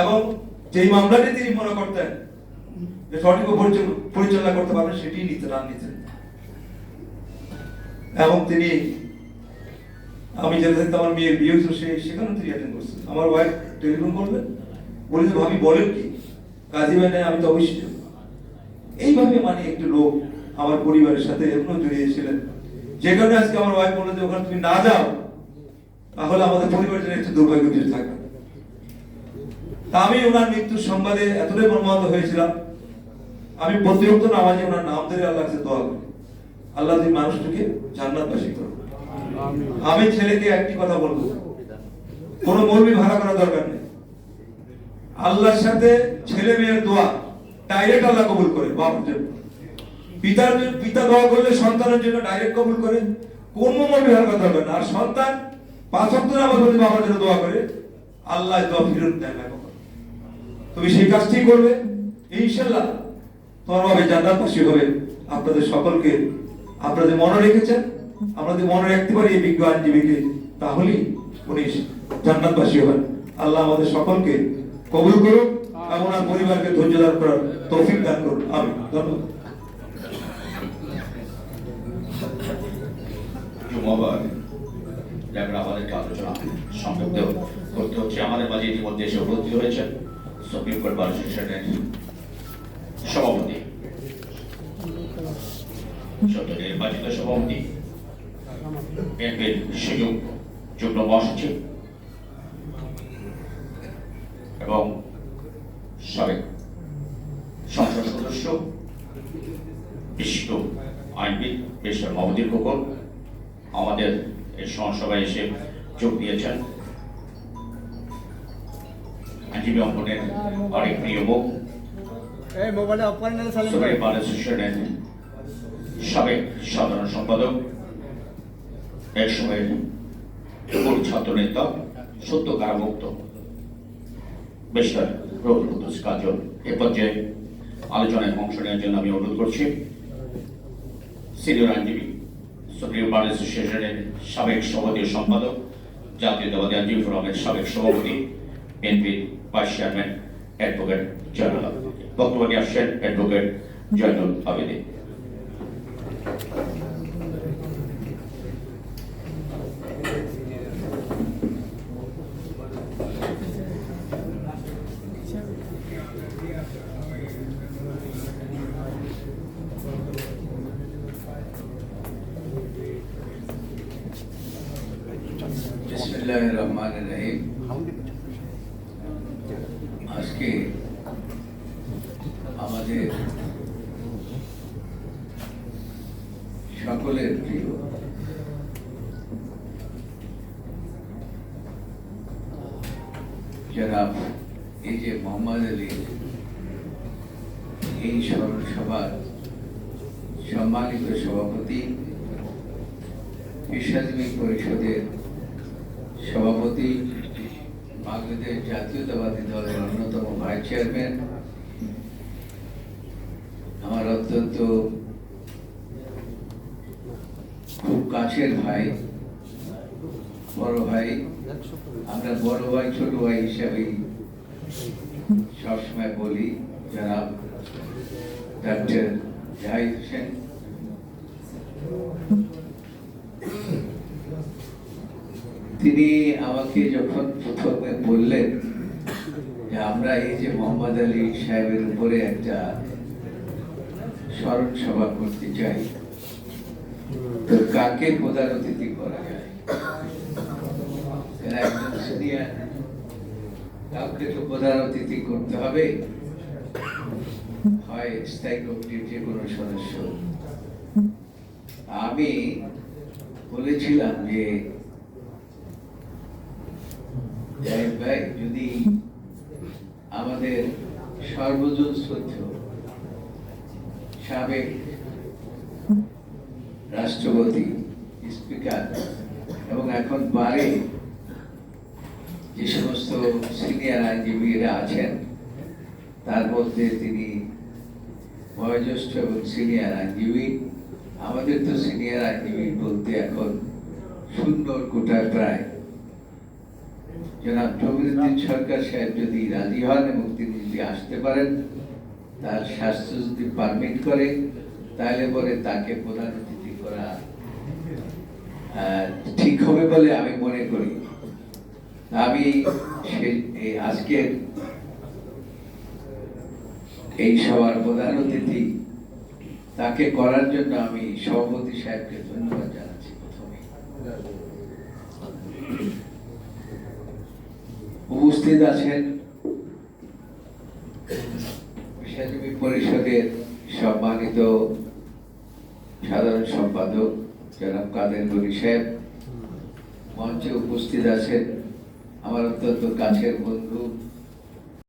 এবং যেই মামলাটি তিনি মনে করতেন যে সঠিক পরিচালনা করতে পারবেন সেটি নিতে রান নিতেন এবং তিনি, আমি যেটা দেখতে আমার মেয়ের বিয়ে হয়েছিল, সে সেখানে তিনি অ্যাটেন্ড করছেন। আমার ওয়াইফ টেলিফোন করলেন বলে যে, ভাবি, বলেন কি? কাজী ভাই নাই আমি তো অবশ্যই। এইভাবে মানে একটি লোক আমার পরিবারের সাথে এখনও জড়িয়েছিলেন যে কারণে আজকে আমার ওয়াইফ বলল যে, ওখানে তুমি না যাও, তাহলে আমাদের পরিবারের জন্য একটু দুর্ভাগ্য কিছু থাকবে। তা আমি ওনার মৃত্যুর সংবাদে এতটাই মর্মাহত হয়েছিলাম। আমি প্রতিরক্ত নামাজে ওনার নাম ধরে আল্লাহ দোয়া করি। আল্লাহ তুমি মানুষটাকে জান্নাতবাসী করো আমি ছেলেকে একটি কথা বলব। কোনো মৌলবি ভাড়া করা দরকার নেই। আল্লাহর সাথে ছেলে মেয়ের দোয়া ডাইরেক্ট আল্লাহ কবুল করে, বাবার জন্য। পিতার পিতা দোয়া করলে সন্তানের জন্য ডাইরেক্ট কবুল করে। কোন মৌলবি ভাড়া করা দরকার না আর সন্তান পাঁচ অক্ট নামাজ বাবার জন্য দোয়া করে। আল্লাহ দোয়া ফিরত দেয় না। তুমি সেই কাজটি করবে? ইনশাল্লাহ তোমার ভাবে জান্নাতবাসী হবে আপনাদের সকলকে আপনারা যে মনে রেখেছেন যদি মনে রাখতে পারি এই বিজ্ঞ আইনজীবীকে, তাহলেই উনি জান্নাতবাসী হবেন। আল্লাহ আমাদের সকলকে কবুল করুন এবং ওনার পরিবারকে ধৈর্য দান করার তৌফিক দান করুন। আমি ধন্যবাদ। জুমাবার ব্যাপারে আমাদেরকে আলোচনা সংযুক্ত করতে হচ্ছে। আমাদের মাঝে ইতিমধ্যে এসে উপস্থিত হয়েছেন। সুপ্রিম কোর্ট বার অ্যাসোসিয়েশনের সভাপতি। সদ্য নির্বাচিত সভাপতি বিএনপির সুযোগ যুগ্ম মহাসচিব এবং সাবেক সংসদ সদস্য, বিশিষ্ট আইনবিদ, মিস্টার মহমুদুল খোকন। আমাদের এই সভায় এসে যোগ দিয়েছেন আইনজীবী অঙ্গনের অনেক প্রিয় মুখ করেন বার অ্যাসোসিয়েশনের সাবেক সাধারণ সম্পাদক এক সময়ের ছাত্র নেতা সত্য কারামুক্ত রবুল কুদ্দুস কাজল এ পর্যায়ে আলোচনায় অংশ নেওয়ার জন্য আমি অনুরোধ করছি। সিনিয়র আইনজীবী সুপ্রিম বার অ্যাসোসিয়েশনের সাবেক সভাপতি সম্পাদক জাতীয়তাবাদী আইনজীবী ফোরামের সাবেক সভাপতি বিএনপির vice chairman advocate Joynul Abedin বক্তব্য নিয়ে আসছেন অ্যাডভোকেট জয়নুল আবেদিন বিসমিল্লাহ রহমান রহিম আজকে আমাদের সকলের প্রিয় যারা এই যে মোহাম্মদ আলী, এই স্মরণ সভার সম্মানিত সভাপতি পেশাজীবী পরিষদের সভাপতি বাংলাদেশ জাতীয়তাবাদী দলের অন্যতম ভাইস চেয়ারম্যান। আমার অত্যন্ত খুব কাছের ভাই, বড় ভাই, আমরা বড় ভাই, ছোট ভাই হিসাবেই সবসময় বলি যারা ডাক্তার জাহিদ হোসেন। তিনি আমাকে যখন প্রথমে বললেন, যে আমরা এই যে মোহাম্মদ আলী সাহেবের উপরে একটা স্মরণ সভা করতে চাই। তো কাকে প্রধান অতিথি করা যায়? কাউকে তো প্রধান অতিথি করতে হবে। হয় স্থায়ী কমিটির যে কোনো সদস্য। আমি বলেছিলাম যে জাহিদ ভাই, যদি আমাদের সর্বজন শ্রদ্ধ সাবেক রাষ্ট্রপতি, স্পিকার এবং এখন বারে যে সমস্ত সিনিয়র আইনজীবীরা আছেন, তার মধ্যে তিনি বয়োজ্যেষ্ঠ এবং সিনিয়র আইনজীবী। আমাদের তো সিনিয়র আইনজীবী বলতে এখন সুন্দর কোটায় প্রায় জনাব প্রবীরুদ্দিন সরকার সাহেব যদি রাজি হন এবং তিনি যদি আসতে পারেন, তার স্বাস্থ্য যদি পারমিট করে, তাহলে পরে তাকে প্রধান অতিথি করা ঠিক হবে বলে আমি মনে করি। আমি আজকের এই সবার প্রধান অতিথি, তাকে করার জন্য আমি সভাপতি সাহেবকে ধন্যবাদ জানাচ্ছি প্রথমে উপস্থিত আছেন। পেশাজীবী পরিষদের সম্মানিত সাধারণ সম্পাদক জনাব কাদের গনি সাহেব, মঞ্চে উপস্থিত আছেন আমার অত্যন্ত কাছের বন্ধু